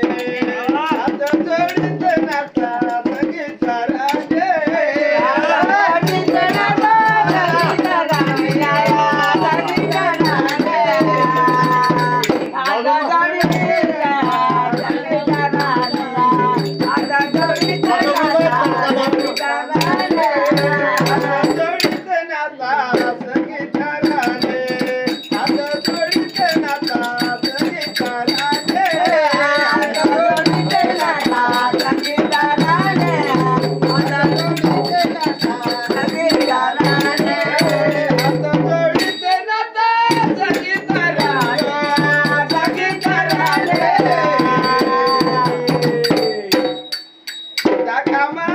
Sunday. Come on.